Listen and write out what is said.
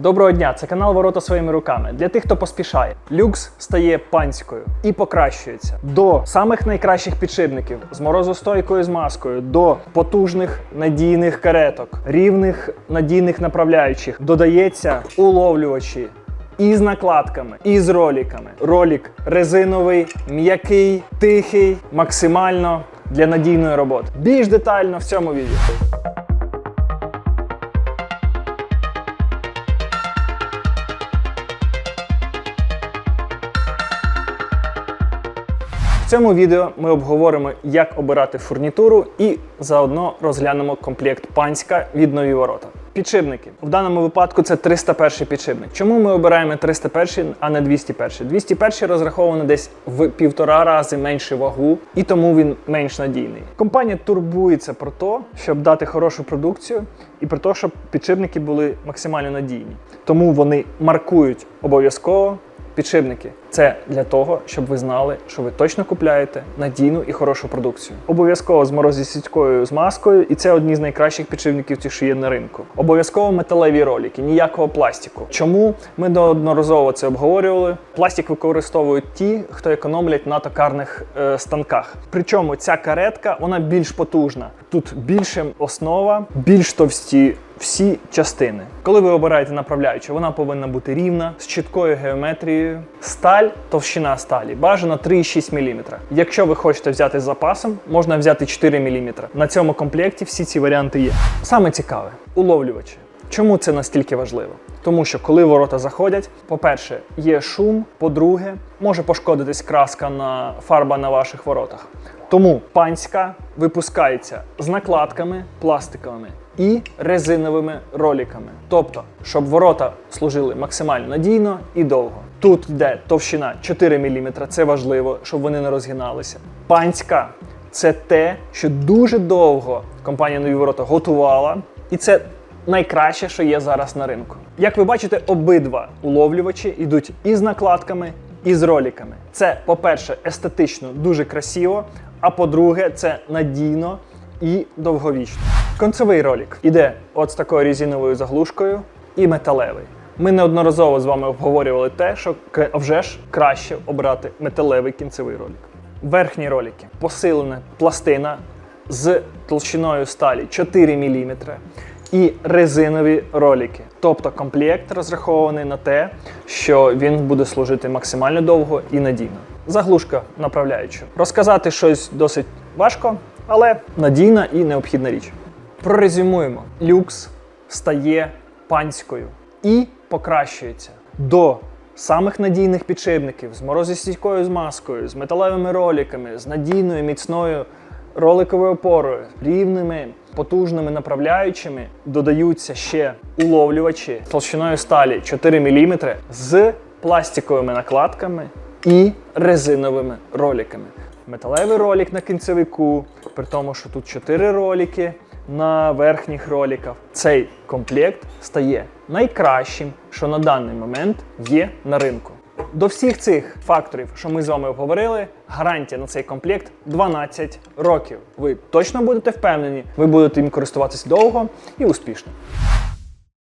Доброго дня, це канал Ворота своїми руками. Для тих, хто поспішає. Люкс стає панською і покращується до самих найкращих підшипників з морозостойкою змазкою, до потужних надійних кареток, рівних надійних направляючих. Додається уловлювачі. І з накладками, і з роліками. Ролік резиновий, м'який, тихий, максимально для надійної роботи. Більш детально в цьому відео. В цьому відео ми обговоримо, як обирати фурнітуру і заодно розглянемо комплект панська від нові ворота. Підшипники. В даному випадку це 301 підшипник. Чому ми обираємо 301, а не 201? 201 розраховано десь в півтора рази меншу вагу, і тому він менш надійний. Компанія турбується про те, щоб дати хорошу продукцію, і про те, щоб підшипники були максимально надійні. Тому вони маркують обов'язково Підшипники це для того, щоб ви знали, що ви точно купляєте надійну і хорошу продукцію. Обов'язково з морозостійкою змазкою, і це одні з найкращих підшипників, ті, що є на ринку. Обов'язково металеві ролики, ніякого пластику. Чому ми неодноразово це обговорювали? Пластик використовують ті, хто економлять на токарних е, станках. Причому ця каретка вона більш потужна. Тут більше основа, більш товсті всі частини. Коли ви обираєте направляючу, вона повинна бути рівна, з чіткою геометрією. Сталь, товщина сталі, бажано 3,6 мм. Якщо ви хочете взяти з запасом, можна взяти 4 мм. На цьому комплекті всі ці варіанти є. Саме цікаве уловлювачі. Чому це настільки важливо? Тому що коли ворота заходять, по-перше, є шум, по-друге, може пошкодитись краска на фарба на ваших воротах. Тому панська випускається з накладками пластиковими і резиновими роликами. Тобто, щоб ворота служили максимально надійно і довго. Тут йде товщина 4 мм, це важливо, щоб вони не розгиналися. Панська це те, що дуже довго компанія Нові Ворота готувала, і це найкраще, що є зараз на ринку. Як ви бачите, обидва уловлювачі йдуть і з накладками, і з роликами. Це, по-перше, естетично дуже красиво, а по-друге, це надійно і довговічно. Концевий ролик іде от з такою резиновою заглушкою і металевий. Ми неодноразово з вами обговорювали те, що вже ж краще обрати металевий кінцевий ролик. Верхні ролики посилена пластина з толщиною сталі 4 мм і резинові ролики. Тобто комплект розрахований на те, що він буде служити максимально довго і надійно. Заглушка направляюча. Розказати щось досить важко, але надійна і необхідна річ. Прорезюмуємо: люкс стає панською і покращується до самих надійних підшипників з морозостійкою змазкою, з металевими роликами, з надійною міцною роликовою опорою, рівними потужними направляючими. Додаються ще уловлювачі толщиною сталі 4 мм з пластиковими накладками і резиновими роликами. Металевий ролик на кінцевику, при тому, що тут 4 ролики на верхніх роликах. Цей комплект стає найкращим, що на даний момент є на ринку. До всіх цих факторів, що ми з вами обговорили, гарантія на цей комплект 12 років. Ви точно будете впевнені, ви будете їм користуватись довго і успішно.